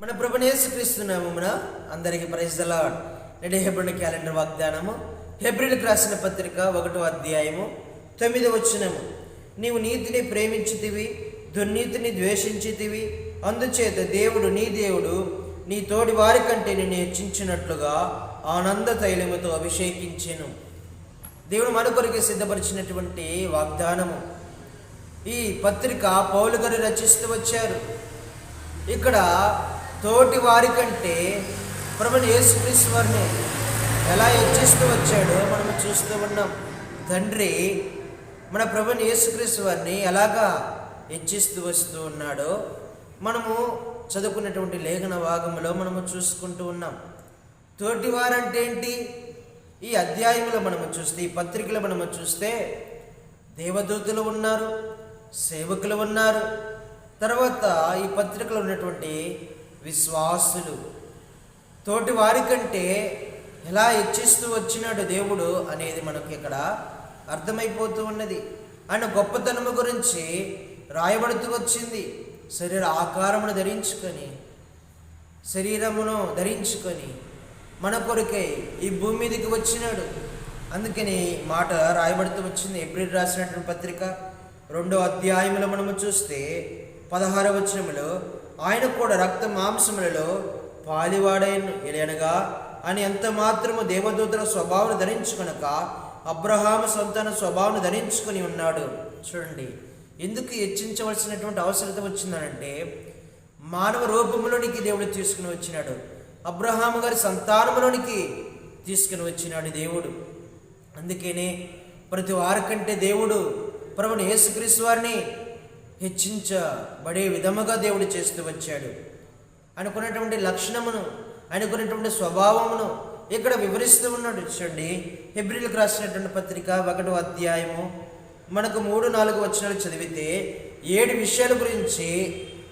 మన ప్రభునేసుక్రీస్తు నామమున అందరికి ప్రైజ్దలా రెడీ హెబ్రిల్ క్యాలెండర్ వాగ్దానము హెబ్రిడ్కి రాసిన పత్రిక ఒకటో అధ్యాయము తొమ్మిది వచ్చినము నీవు నీతిని ప్రేమించితివి దుర్నీతిని ద్వేషించితివి అందుచేత దేవుడు నీ దేవుడు నీ తోడి వారి కంటే నిన్ను హెచ్చించినట్లుగా ఆనంద తైలముతో అభిషేకించెను. దేవుడు మరొకరికి సిద్ధపరిచినటువంటి వాగ్దానము. ఈ పత్రిక పౌలు గారు రచిస్తూ వచ్చారు. ఇక్కడ తోటి వారి కంటే ప్రభుని యేసుక్రీస్తు వారిని ఎలా హెచ్చిస్తూ వచ్చాడో మనం చూస్తూ ఉన్నాం. తండ్రి మన ప్రభుని యేసుక్రీస్తు వారిని ఎలాగా హెచ్చిస్తూ వస్తూ ఉన్నాడో మనము చదువుకున్నటువంటి లేఖన భాగంలో మనము చూసుకుంటూ ఉన్నాం. తోటి వారంటే ఏంటి? ఈ అధ్యాయంలో మనము చూస్తే ఈ పత్రికలో మనము చూస్తే దేవదూతులు ఉన్నారు సేవకులు ఉన్నారు. తర్వాత ఈ పత్రికలో ఉన్నటువంటి విశ్వాసులు. తోటి వారి కంటే ఎలా హెచ్చిస్తూ వచ్చినాడు దేవుడు అనేది మనకి ఇక్కడ అర్థమైపోతూ ఉన్నది. ఆయన గొప్పతనము గురించి రాయబడుతూ వచ్చింది. శరీర ఆకారమును ధరించుకొని శరీరమును ధరించుకొని మన కొరకై ఈ భూమి మీదకి వచ్చినాడు. అందుకని మాట రాయబడుతూ వచ్చింది. ఏప్రిల్ రాసినటువంటి పత్రిక రెండో అధ్యాయంలో మనము చూస్తే పదహార వచనంలో ఆయన కూడా రక్త మాంసములలో పాలివాడైన ఎలనగా అని ఎంత మాత్రము దేవదూతల స్వభావం ధరించుకొనక అబ్రహాము సంతాన స్వభావం ధరించుకొని ఉన్నాడు. చూడండి ఎందుకు హెచ్చించవలసినటువంటి అవసరత వచ్చిందనంటే మానవ రూపంలోనికి దేవుడు తీసుకుని వచ్చినాడు. అబ్రహాము గారి సంతానములోనికి తీసుకుని వచ్చినాడు దేవుడు. అందుకనే ప్రతి వారికంటే దేవుడు ప్రభుని యేసుక్రీస్తు వారిని హెచ్చించబడే విధముగా దేవుడు చేస్తూ వచ్చాడు. అనుకున్నటువంటి లక్షణమును అనుకున్నటువంటి స్వభావమును ఇక్కడ వివరిస్తూ ఉన్నాడు. చూడండి హెబ్రిల్కి రాసినటువంటి పత్రిక ఒకటో అధ్యాయము మనకు మూడు నాలుగు వచనాలు చదివితే ఏడు విషయాల గురించి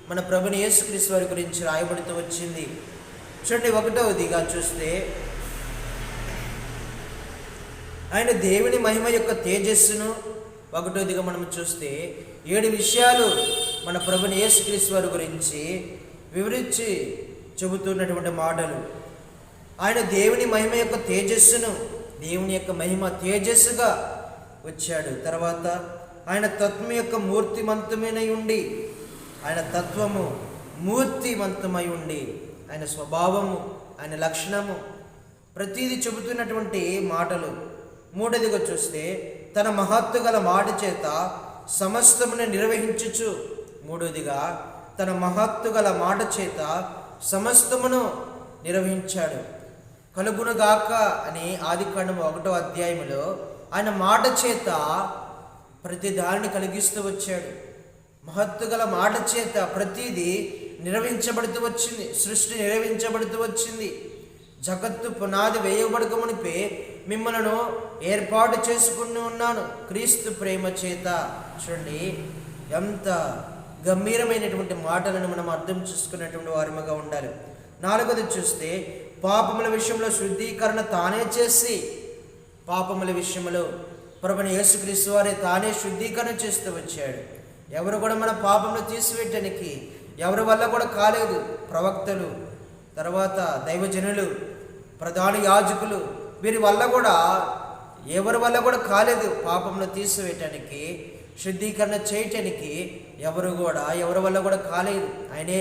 మన ప్రభుని యేసుక్రీస్తు వారి గురించి రాయబడుతూ వచ్చింది. చూడండి ఒకటవదిగా చూస్తే ఆయన దేవుని మహిమ యొక్క తేజస్సును ఒకటోదిగా మనం చూస్తే ఏడు విషయాలు మన ప్రభుని యేసుక్రీస్తు వారి గురించి వివరించి చెబుతున్నటువంటి మాటలు. ఆయన దేవుని మహిమ యొక్క తేజస్సును దేవుని యొక్క మహిమ తేజస్సుగా వచ్చాడు. తర్వాత ఆయన తత్వం యొక్క మూర్తిమంతమైన ఉండి ఆయన తత్వము మూర్తిమంతమై ఉండి ఆయన స్వభావము ఆయన లక్షణము ప్రతీది చెబుతున్నటువంటి మాటలు. మూడదిగా చూస్తే తన మహత్తు గల మాట చేత సమస్తమును నిర్వహించుచు మూడోదిగా తన మహత్తు గల మాట చేత సమస్తమును నిర్వహించాడు. కలుగునుగాక అని ఆదికాండం ఒకటో అధ్యాయంలో ఆయన మాట చేత ప్రతి దానిని కలిగిస్తూ వచ్చాడు. మహత్తు గల మాట చేత ప్రతిదీ నిర్వహించబడుతూ వచ్చింది. సృష్టి నిర్వహించబడుతూ వచ్చింది. జగత్తు పునాది వేయబడకమునిపే మిమ్మలను ఏర్పాటు చేసుకుని ఉన్నాను. క్రీస్తు ప్రేమ చేత. చూడండి ఎంత గంభీరమైనటువంటి మాటలను మనం అర్థం చేసుకున్నటువంటి వారముగా ఉండాలి. నాలుగోది చూస్తే పాపముల విషయంలో శుద్ధీకరణ తానే చేసి పాపముల విషయంలో ప్రభుని యేసుక్రీస్తు వారే తానే శుద్ధీకరణ చేస్తూ వచ్చాడు. ఎవరు కూడా మన పాపములు తీసివేయటానికి ఎవరి వల్ల కూడా కాలేదు. ప్రవక్తలు తర్వాత దైవజనులు ప్రధాన యాజకులు వీరి వల్ల కూడా ఎవరి వల్ల కూడా కాలేదు పాపమును తీసివేయటానికి శుద్ధీకరణ చేయటానికి ఎవరు కూడా ఎవరి వల్ల కూడా కాలేదు. ఆయనే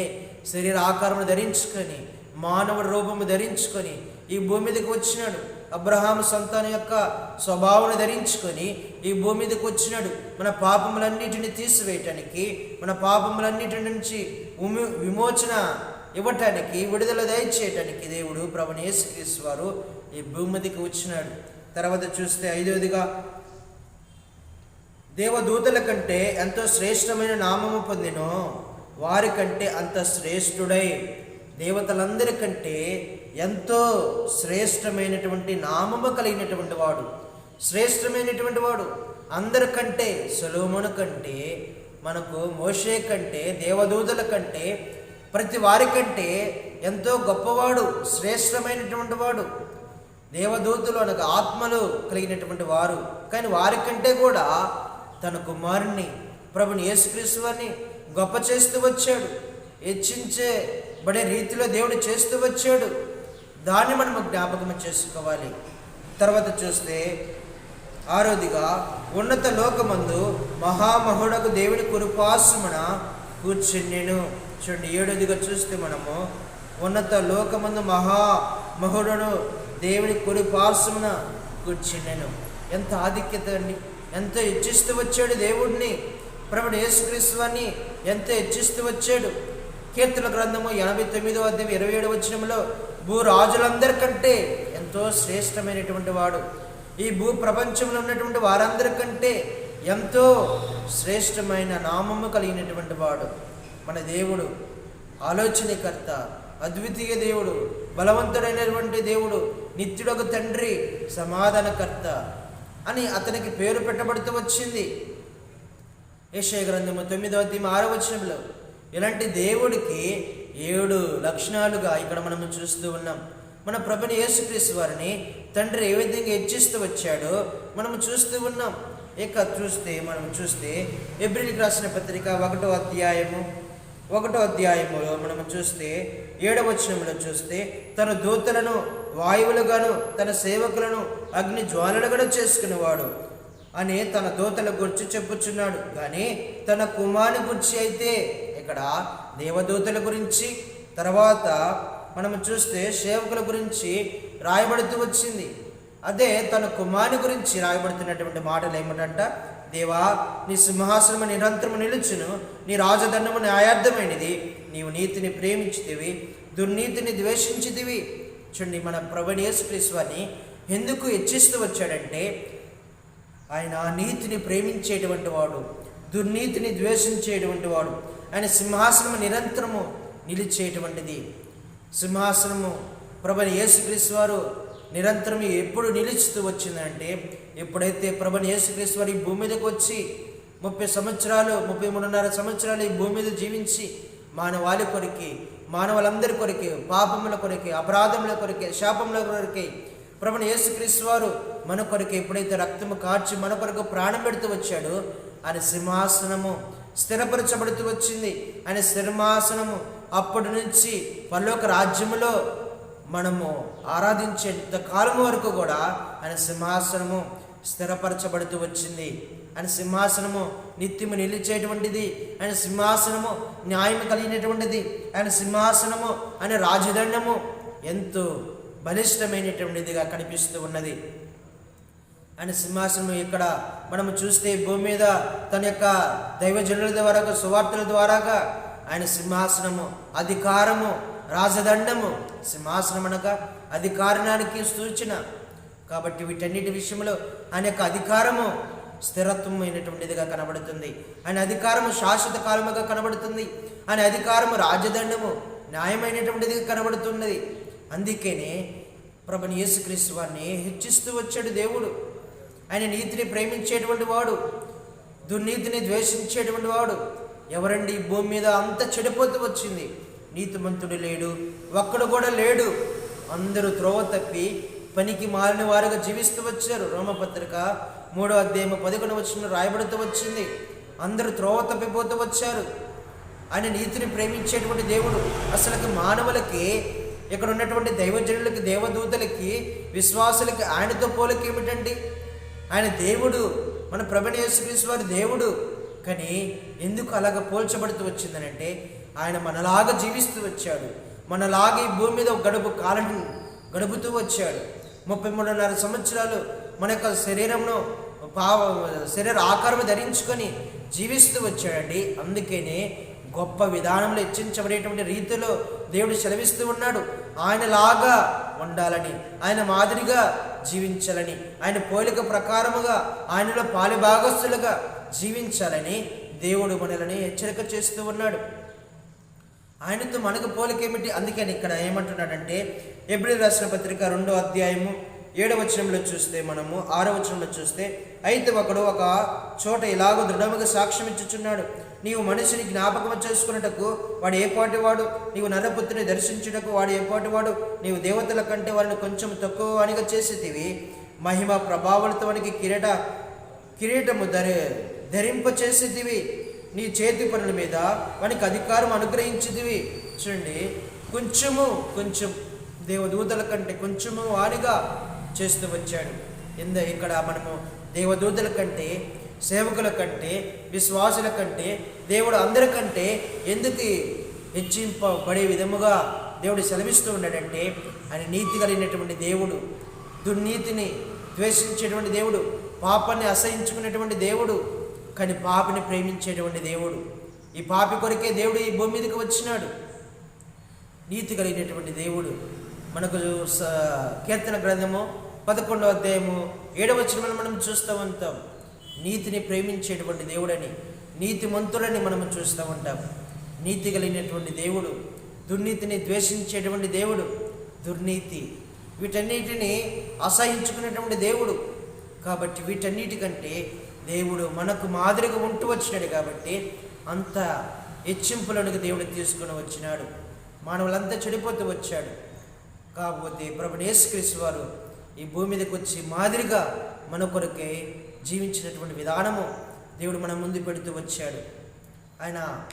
శరీర ఆకారమును ధరించుకొని మానవ రూపము ధరించుకొని ఈ భూమి మీదకి వచ్చినాడు. అబ్రహాం సంతానం యొక్క స్వభావం ధరించుకొని ఈ భూమి మీదకి వచ్చినాడు. మన పాపములన్నిటిని తీసివేయటానికి మన పాపములన్నిటి నుంచి ఉమి విమోచన ఇవ్వటానికి విడుదల దయచేయటానికి దేవుడు ప్రభుని యేసుక్రీస్తు వారు ఈ భూమిదికి వచ్చినాడు. తర్వాత చూస్తే ఐదవదిగా దేవదూతల కంటే ఎంతో శ్రేష్టమైన నామము పొందినో. వారి కంటే అంత శ్రేష్ఠుడై దేవతలందరికంటే ఎంతో శ్రేష్టమైనటువంటి నామము కలిగినటువంటి వాడు. శ్రేష్టమైనటువంటి వాడు. అందరికంటే సులోమును కంటే మనకు మోషే కంటే దేవదూతల కంటే ప్రతి వారి కంటే ఎంతో గొప్పవాడు శ్రేష్టమైనటువంటి వాడు. దేవదూతులు అనగా ఆత్మలు కలిగినటువంటి వారు. కానీ వారికంటే కూడా తన కుమారుణ్ణి ప్రభుని యేసుక్రీస్తు వారిని గొప్ప చేస్తూ వచ్చాడు. హెచ్చించబడే రీతిలో దేవుడు చేస్తూ వచ్చాడు. దాన్ని మనము జ్ఞాపకం చేసుకోవాలి. తర్వాత చూస్తే ఆరోదిగా ఉన్నత లోకమందు మహామహుడకు దేవుడి కురుపాసమున కూర్చుండెను. చూడండి ఏడోదిగా చూస్తే మనము ఉన్నత లోకమందు మహామహుడను దేవుని కురుపాసమున నేను ఎంత ఆధిక్యత అండి ఎంత హెచ్చిస్తూ వచ్చాడు దేవుడిని ప్రభుడు యేసుక్రీస్తువాన్ని ఎంత హెచ్చిస్తూ వచ్చాడు. కీర్తన గ్రంథము ఎనభై తొమ్మిదో అధ్యాయం ఇరవై ఏడు వచ్చినంలో భూ రాజులందరికంటే ఎంతో శ్రేష్టమైనటువంటి వాడు. ఈ భూ ప్రపంచంలో ఉన్నటువంటి వారందరికంటే ఎంతో శ్రేష్టమైన నామము కలిగినటువంటి వాడు. మన దేవుడు ఆలోచనకర్త అద్వితీయ దేవుడు బలవంతుడైనటువంటి దేవుడు నిత్యుడొక తండ్రి సమాధానకర్త అని అతనికి పేరు పెట్టబడుతూ వచ్చింది. యశయ గ్రంథము తొమ్మిదవ అధ్యాయం ఆరో వచనంలో ఇలాంటి దేవుడికి ఏడు లక్షణాలుగా ఇక్కడ మనం చూస్తూ ఉన్నాం. మన ప్రభుని యేసుక్రీస్తు వారిని తండ్రి ఏ విధంగా హెచ్చిస్తూ వచ్చాడో మనం చూస్తూ ఉన్నాం. ఇక చూస్తే మనం చూస్తే ఎబ్రిల్కి రాసిన పత్రిక ఒకటో అధ్యాయము ఒకటో అధ్యాయములో మనం చూస్తే ఏడవ వచనంలో చూస్తే తన దూతలను వాయువులుగాను తన సేవకులను అగ్ని జ్వాలలుగాను చేసుకునేవాడు. అని తన దూతల గురించి చెప్పుచున్నాడు. కానీ తన కుమారుని గురించి అయితే ఇక్కడ దేవదూతల గురించి తర్వాత మనం చూస్తే సేవకుల గురించి రాయబడుతూ వచ్చింది. అదే తన కుమారుని గురించి రాయబడుతున్నటువంటి మాటలు ఏమిటంట దేవా నీ సింహాసనము నిరంతరము నిలుచును నీ రాజదండము న్యాయార్థమైనది. నీవు నీతిని ప్రేమించితివి దుర్నీతిని ద్వేషించితివి. చూడండి మన ప్రభుని యేసుక్రీస్తువాన్ని ఎందుకు హెచ్చిస్తూ వచ్చాడంటే ఆయన నీతిని ప్రేమించేటువంటి వాడు దుర్నీతిని ద్వేషించేటువంటి వాడు. ఆయన సింహాసనము నిరంతరము నిలిచేటువంటిది. సింహాసనము ప్రభుని యేసుక్రీస్తు వారు నిరంతరం ఎప్పుడు నిలుచుతూ వచ్చిందంటే ఎప్పుడైతే ప్రభుని యేసుక్రీస్తు ఈ భూమి మీదకి వచ్చి ముప్పై సంవత్సరాలు ముప్పై మూడున్నర సంవత్సరాలు ఈ భూమి మీద జీవించి మానవాళి కొరికి మానవులందరి కొరికి పాపముల కొరికి అపరాధముల కొరికి శాపముల కొరికి ప్రభుని యేసుక్రీస్తు వారు మన కొరకు ఎప్పుడైతే రక్తము కార్చి మన కొరకు ప్రాణం పెడుతూ వచ్చాడో ఆయన సింహాసనము స్థిరపరచబడుతూ వచ్చింది. ఆయన సింహాసనము అప్పటి నుంచి పరలోక రాజ్యములో మనము ఆరాధించేంత కాలం వరకు కూడా ఆయన సింహాసనము స్థిరపరచబడుతూ వచ్చింది. ఆయన సింహాసనము నిత్యము నిలిచేటువంటిది. ఆయన సింహాసనము న్యాయం కలిగినటువంటిది. ఆయన సింహాసనము ఆయన రాజదండము ఎంతో బలిష్టమైనటువంటిదిగా కనిపిస్తూ ఉన్నది. ఆయన సింహాసనం ఇక్కడ మనము చూస్తే భూమి మీద తన యొక్క దైవజనుల ద్వారా సువార్తల ద్వారాగా ఆయన సింహాసనము అధికారము రాజదండము సింహాసనం అనగా అధికారానికి సూచన. కాబట్టి వీటన్నిటి విషయంలో ఆయన యొక్క అధికారము స్థిరత్వమైనటువంటిదిగా కనబడుతుంది. ఆయన అధికారము శాశ్వత కాలముగా కనబడుతుంది. ఆయన అధికారము రాజదండము న్యాయమైనటువంటిదిగా కనబడుతున్నది. అందుకనే ప్రభుని యేసుక్రీస్తు వారిని హెచ్చిస్తూ వచ్చాడు దేవుడు. ఆయన నీతిని ప్రేమించేటువంటి వాడు దుర్నీతిని ద్వేషించేటువంటి వాడు. ఎవరండి ఈ భూమి మీద అంత చెడిపోతూ వచ్చింది? నీతిమంతుడు లేడు ఒక్కడు కూడా లేడు. అందరూ త్రోవ తప్పి పనికి మారిన వారుగా జీవిస్తూ వచ్చారు. రోమపత్రిక మూడో అధ్యాయం పదకొండు వచ్చిన రాయబడుతూ వచ్చింది. అందరూ త్రోవ తప్పిపోతూ వచ్చారు. ఆయన నీతిని ప్రేమించేటువంటి దేవుడు. అసలుకి మానవులకి ఇక్కడ ఉన్నటువంటి దైవజనులకి దేవదూతలకి విశ్వాసులకి ఆయనతో పోలిక ఏమిటండి? ఆయన దేవుడు మన ప్రభుని యేసుక్రీస్తు వారి దేవుడు. కానీ ఎందుకు అలాగ పోల్చబడుతూ వచ్చిందనంటే ఆయన మనలాగా జీవిస్తూ వచ్చాడు. మనలాగా ఈ భూమి మీద గడుపు కాలం గడుపుతూ వచ్చాడు. ముప్పై మూడున్నర సంవత్సరాలు మన యొక్క శరీరంలో పావ శరీర ఆకారం ధరించుకొని జీవిస్తూ వచ్చాడండి. అందుకనే గొప్ప విధానంలో హెచ్చించబడేటువంటి రీతిలో దేవుడు సెలవిస్తూ ఉన్నాడు. ఆయనలాగా ఉండాలని ఆయన మాదిరిగా జీవించాలని ఆయన పోలిక ప్రకారముగా ఆయనలో పాలిభాగస్తులుగా జీవించాలని దేవుడు మనల్ని హెచ్చరిక చేస్తూ ఉన్నాడు. ఆయనతో మనకు పోలికేమిటి? అందుకని ఇక్కడ ఏమంటున్నాడంటే ఎబ్రిల్ రాసిన పత్రిక రెండో అధ్యాయము ఏడవ వచనంలో చూస్తే మనము ఆరో వచనంలో చూస్తే అయితే ఒకడు ఒక చోట ఇలాగ దృఢముగా సాక్ష్యం ఇచ్చుచున్నాడు. నీవు మనిషిని జ్ఞాపకం చేసుకున్నటకు వాడు ఏపాటి వాడు? నీవు నరపుత్రిని దర్శించుటకు వాడు ఏపాటి వాడు? నీవు దేవతల కంటే వారిని కొంచెం తక్కువ అనిగా చేసేటివి. మహిమ ప్రభావాలతో వానికి కిరీట కిరీటము ధరి ధరింపచేసేటివి. నీ చేతి పనుల మీద వానికి అధికారం అనుగ్రహించిదివి చూడండి కొంచెము కొంచెం దేవదూతల కంటే కొంచెము వారిగా చేస్తూ వచ్చాడు. ఎందు ఇక్కడ మనము దేవదూతల కంటే సేవకుల కంటే విశ్వాసుల కంటే దేవుడు అందరికంటే ఎందుకు హెచ్చింపబడే విధముగా దేవుడు సెలవిస్తూ ఉన్నాడంటే ఆయన నీతి కలిగినటువంటి దేవుడు దుర్నీతిని ద్వేషించేటువంటి దేవుడు పాపాన్ని అసహించుకునేటువంటి దేవుడు కానీ పాపిని ప్రేమించేటువంటి దేవుడు. ఈ పాపి కొరకే దేవుడు ఈ భూమి మీదకి వచ్చినాడు. నీతి కలిగినటువంటి దేవుడు. మనకు స- కీర్తన గ్రంథము పదకొండవ అధ్యాయము ఏడవ వచనంలో మనం చూస్తూ ఉంటాం. నీతిని ప్రేమించేటువంటి దేవుడని నీతి మంతులని మనం చూస్తూ ఉంటాం. నీతి కలిగినటువంటి దేవుడు దుర్నీతిని ద్వేషించేటువంటి దేవుడు దుర్నీతి. వీటన్నిటిని అసహించుకునేటువంటి దేవుడు. కాబట్టి వీటన్నిటికంటే దేవుడు మనకు మాదిరిగా ఉంటూ వచ్చినాడు కాబట్టి అంత హెచ్చింపులను దేవుడు తీసుకుని వచ్చినాడు. మానవులంతా చెడిపోతూ వచ్చాడు. కాకపోతే ప్రభు వారు ఈ భూమి మీదకి వచ్చి మాదిరిగా మన కొరకే జీవించినటువంటి విధానము దేవుడు మన ముందు పెడుతూ వచ్చాడు. ఆయన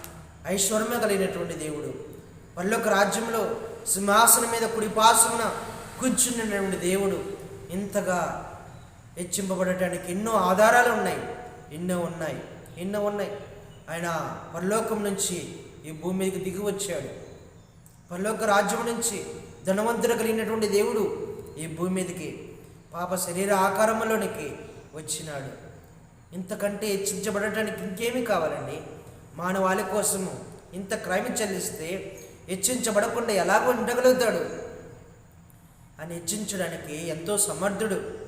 ఐశ్వర్యం కలిగినటువంటి దేవుడు. పల్లొక రాజ్యంలో సింహాసనం మీద కుడిపాసమున కూర్చున్నటువంటి దేవుడు ఇంతగా హెచ్చింపబడటానికి ఎన్నో ఆధారాలు ఉన్నాయి. ఎన్నో ఉన్నాయి. ఎన్నో ఉన్నాయి. ఆయన పరలోకం నుంచి ఈ భూమి మీదకి దిగి వచ్చాడు. పరలోక రాజ్యం నుంచి ధనవంతుడు కలిగినటువంటి దేవుడు ఈ భూమి మీదకి పాప శరీర ఆకారంలోనికి వచ్చినాడు. ఇంతకంటే హెచ్చించబడటానికి ఇంకేమీ కావాలండి? మానవాళి కోసము ఇంత క్రైమ్ చెల్లిస్తే హెచ్చించబడకుండా ఎలాగో ఉండగలుగుతాడు? అని హెచ్చించడానికి ఎంతో సమర్థుడు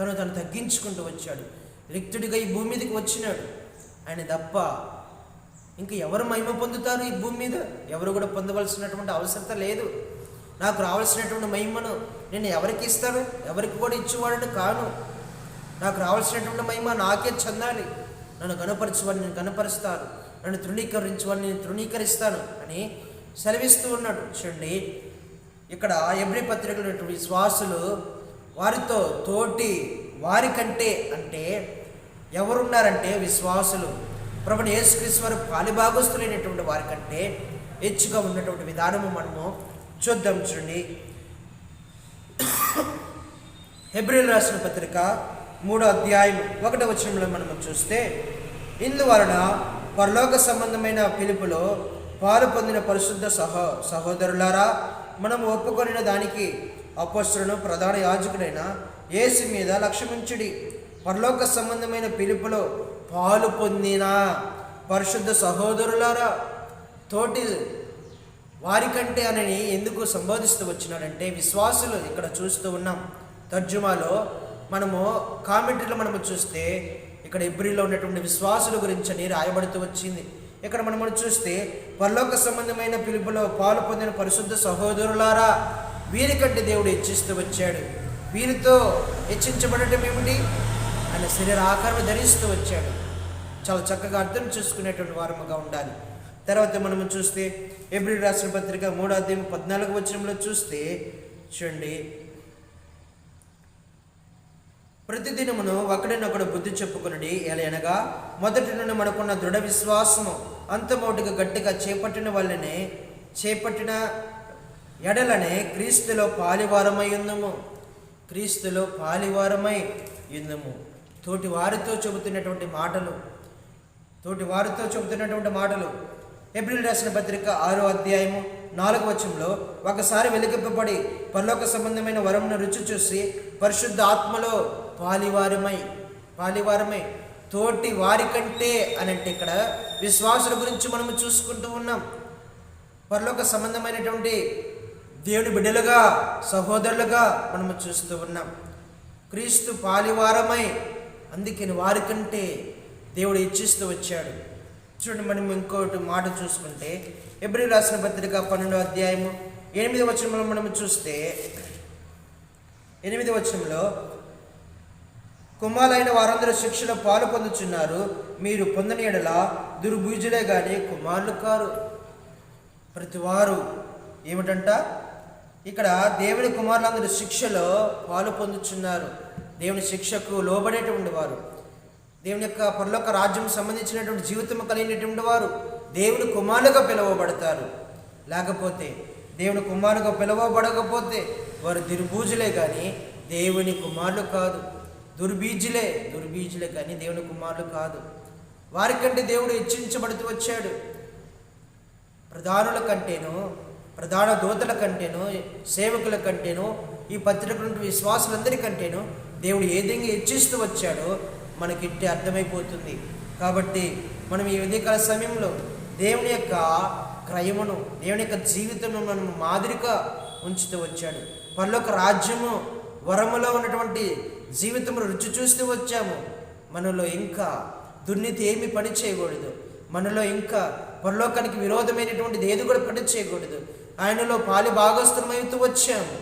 తను తను తగ్గించుకుంటూ వచ్చాడు. రిక్తుడిగా ఈ భూమి మీదకి వచ్చినాడు. ఆయన తప్ప ఇంక ఎవరు మహిమ పొందుతారు ఈ భూమి మీద ఎవరు కూడా పొందవలసినటువంటి అవసరత లేదు. నాకు రావాల్సినటువంటి మహిమను నేను ఎవరికి ఇస్తాను? ఎవరికి కూడా ఇచ్చేవాడిని కాను. నాకు రావాల్సినటువంటి మహిమ నాకే చెందాలి. నన్ను కనపరచువాడిని నేను కనపరుస్తాను నన్ను తృణీకరించువాడిని నేను తృణీకరిస్తాను అని సెలవిస్తూ ఉన్నాడు. చూడండి ఇక్కడ ఎబ్రి పత్రికలు విశ్వాసులు వారితో తోటి వారికంటే అంటే ఎవరున్నారంటే విశ్వాసులు. ప్రభుని యేసుక్రీశ్వరు పాలిభాగస్తులైనటువంటి వారికంటే హెచ్చుగా ఉన్నటువంటి విధానము మనము చూద్దాం చూడండి. హెబ్రిల్ రాసిన పత్రిక మూడో అధ్యాయం ఒకటో వచనంలో మనము చూస్తే ఇందువలన పరలోక సంబంధమైన పిలుపులో పాలు పొందిన పరిశుద్ధ సహో సహోదరులారా మనం ఒప్పుకొనిన దానికి అపస్సులను ప్రధాన యాజకుడైన ఏసు మీద లక్ష్మించుడి పరలోక సంబంధమైన పిలుపులో పాలు పొందిన పరిశుద్ధ సహోదరులారా తోటి వారికంటే అని ఎందుకు సంబోధిస్తూ వచ్చినాడంటే విశ్వాసులు ఇక్కడ చూస్తూ ఉన్నాం. తర్జుమాలో మనము కామెంటరీలో మనము చూస్తే ఇక్కడ ఎబ్రిలో ఉన్నటువంటి విశ్వాసుల గురించి అని రాయబడుతూ వచ్చింది. ఇక్కడ మనం చూస్తే పరలోక సంబంధమైన పిలుపులో పాలు పొందిన పరిశుద్ధ సహోదరులారా వీరికంటే దేవుడు హెచ్చిస్తూ వచ్చాడు. వీరితో హెచ్చించబడటం ఏమిటి? ఆయన శరీర ఆకారం ధరిస్తూ వచ్చాడు. చాలా చక్కగా అర్థం చేసుకునేటువంటి వారముగా ఉండాలి. తర్వాత మనము చూస్తే ఏప్రిల్ రాసిన పత్రిక మూడో అధ్యాయం పద్నాలుగు వచనంలో చూస్తే చూడండి. ప్రతిదినమును ఒకడినొకడు బుద్ధి చెప్పుకునడి. ఎలయనగా మొదటి నుండి మనకున్న దృఢ విశ్వాసము అంతమోటిగా గట్టిగా చేపట్టిన వల్లనే చేపట్టిన ఎడలనే క్రీస్తులో పాలివారమై ఉందము క్రీస్తులో పాలివారమై ఉందము తోటి వారితో చెబుతున్నటువంటి మాటలు. తోటి వారితో చెబుతున్నటువంటి మాటలు. ఏప్రిల్ రాసిన పత్రిక ఆరో అధ్యాయము నాలుగు వచనంలో ఒకసారి వెలిగింపబడి పరలోక సంబంధమైన వరమును రుచి చూసి పరిశుద్ధ ఆత్మలో పాలివారమై పాలివారమై తోటి వారి కంటే అని అంటే ఇక్కడ విశ్వాసుల గురించి మనము చూసుకుంటూ ఉన్నాం. పరలోక సంబంధమైనటువంటి దేవుని బిడ్డలుగా సహోదరులుగా మనము చూస్తూ ఉన్నాం. క్రీస్తు పాలివారమై అందుకని వారి కంటే దేవుడు ఇచ్చిస్తూ వచ్చాడు. చూడండి మనం ఇంకోటి మాట చూసుకుంటే ఎబ్రి రాసిన పత్రిక పన్నెండో అధ్యాయము ఎనిమిది వచనంలో మనం చూస్తే ఎనిమిది వచనంలో కుమారులైన వారందరూ శిక్షలో పాలు పొందుచున్నారు. మీరు పొందని ఎడల దుర్భుజులే కానీ కుమారులు కారు. ప్రతివారు ఏమిటంట? ఇక్కడ దేవుని కుమారులందరూ శిక్షలో పాలు పొందుచున్నారు. దేవుని శిక్షకు లోబడేటువంటి వారు. దేవుని యొక్క పరలోక రాజ్యం సంబంధించినటువంటి జీవితం కలిగినటువంటి వారు. దేవుని కుమారులుగా పిలువబడతారు. లేకపోతే దేవుని కుమారుగా పిలువబడకపోతే వారు దుర్భూజులే కానీ దేవుని కుమారులు కాదు. దుర్బీజులే దుర్బీజులే కానీ దేవుని కుమారులు కాదు. వారికంటే దేవుడు హెచ్చించబడుతూ వచ్చాడు. ప్రధానుల కంటేను ప్రధాన దూతల కంటేను సేవకుల కంటేను ఈ పత్రికలు నుండి విశ్వాసులందరికంటేను దేవుడు ఏదైనా హెచ్చిస్తూ వచ్చాడో మనకి ఇట్టి అర్థమైపోతుంది. కాబట్టి మనం ఈ ఉదయకాల సమయంలో దేవుని యొక్క క్రయమును దేవుని యొక్క జీవితంను మనం మాదిరిగా ఉంచుతూ వచ్చాడు. పరలోక రాజ్యము వరములో ఉన్నటువంటి జీవితంలో రుచి చూస్తూ వచ్చాము. మనలో ఇంకా దుర్నీతి ఏమి పని చేయకూడదు మనలో ఇంకా పరలోకానికి విరోధమైనటువంటిది ఏది కూడా పని చేయకూడదు ఆయనలో పాలి భాగస్థులమవుతూ వచ్చాము.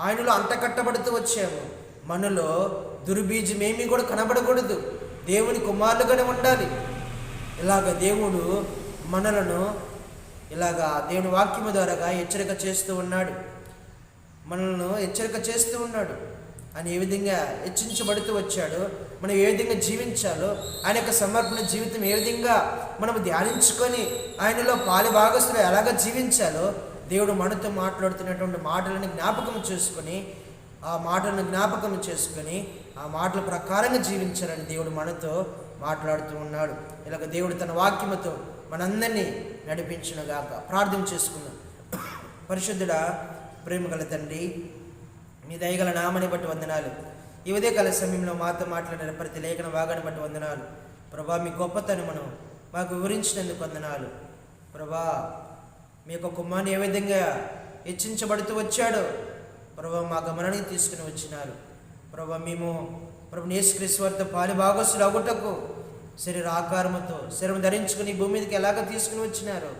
ఆయనలో అంటకట్టబడుతూ వచ్చాము. మనలో దుర్బీజం ఏమీ కూడా కనబడకూడదు. దేవుని కుమారులుగానే ఉండాలి. ఇలాగ దేవుడు మనలను ఇలాగా దేవుని వాక్యము ద్వారాగా హెచ్చరిక చేస్తూ ఉన్నాడు. మనల్ని హెచ్చరిక చేస్తూ ఉన్నాడు. ఆయన ఏ విధంగా హెచ్చించబడుతూ వచ్చాడు మనం ఏ విధంగా జీవించాలో ఆయన యొక్క సమర్పణ జీవితం ఏ విధంగా మనం ధ్యానించుకొని ఆయనలో పాలి భాగస్తులు ఎలాగ జీవించాలో దేవుడు మనతో మాట్లాడుతున్నటువంటి మాటలను జ్ఞాపకం చేసుకొని ఆ మాటలను జ్ఞాపకం చేసుకొని ఆ మాటల ప్రకారంగా జీవించాలని దేవుడు మనతో మాట్లాడుతూ ఉన్నాడు. ఇలాగ దేవుడు తన వాక్యముతో మనందరినీ నడిపించునుగాక ప్రార్థన చేసుకుందాం. ప్రేమ ప్రేమగల తండ్రి మీ దయగల నామని బట్టి వందనాలు. ఈ ఉదయకాల సమయంలో మాతో మాట్లాడిన ప్రతి లేఖన భాగాన్ని బట్టి వందనాలు. ప్రభా మీ గొప్పతనమును మాకు వివరించినందుకు వందనాలు. ప్రభా మీ యొక్క కుమ్మాన్ని ఏ విధంగా హెచ్చించబడుతూ వచ్చాడో ప్రభు మా గమనానికి తీసుకుని వచ్చినారు. ప్రభు మేము ప్రభు నేసుక్రీస్తు వారితో భాగస్సులు అగుటకు శరీర ఆకారముతో శరీరం ధరించుకుని భూమి మీదకి ఎలాగ తీసుకుని వచ్చినారు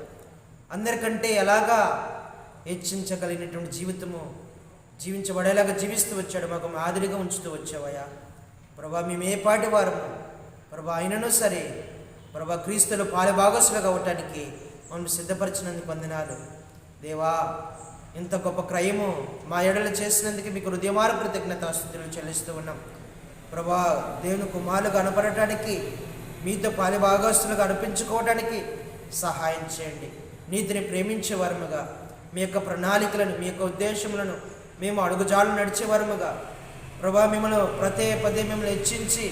అందరికంటే ఎలాగా హెచ్చించగలిగినటువంటి జీవితము జీవించబడేలాగా జీవిస్తూ వచ్చాడు. మాకు మాదిరిగా ఉంచుతూ వచ్చావయ్యా. ప్రభా మేము ఏ పాటి వారము? ప్రభా అయినను సరే. ప్రభా క్రీస్తులు పాలి భాగస్సులుగా అవ్వటానికి మమ్మల్ని సిద్ధపరిచినందుకు వందనాలు. దేవా ఇంత గొప్ప క్రయము మా ఎడలు చేసినందుకు మీకు హృదయమార కృతజ్ఞతాస్తుతులు చెల్లిస్తూ ఉన్నాం. ప్రభా దేవుని కుమారులు కనపడటానికి మీతో పాలి భాగస్తులుగా అనిపించుకోవడానికి సహాయం చేయండి. నీతిని ప్రేమించే వారముగా మీ యొక్క ప్రణాళికలను మీ యొక్క ఉద్దేశములను మేము అడుగుజాలు నడిచే వారముగా ప్రభా మిమ్మల్ని ప్రతే పదే మిమ్మల్ని హెచ్చించి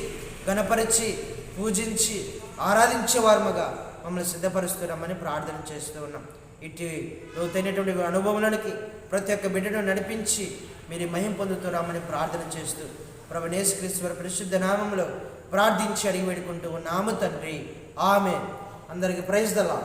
గణపరిచి పూజించి ఆరాధించే వారముగా మమ్మల్ని సిద్ధపరుస్తున్నామని ప్రార్థన చేస్తూ ఉన్నాం. ఇటు లోతైనటువంటి అనుభవాలకి ప్రతి ఒక్క బిడ్డను నడిపించి మీరు మహిం పొందుతున్నామని ప్రార్థన చేస్తూ ప్రభు పరిశుద్ధ నామంలో ప్రార్థించి అడిగి వేడుకుంటూ ఉన్నాము తండ్రి. ఆమె అందరికి ప్రైజ్ దలా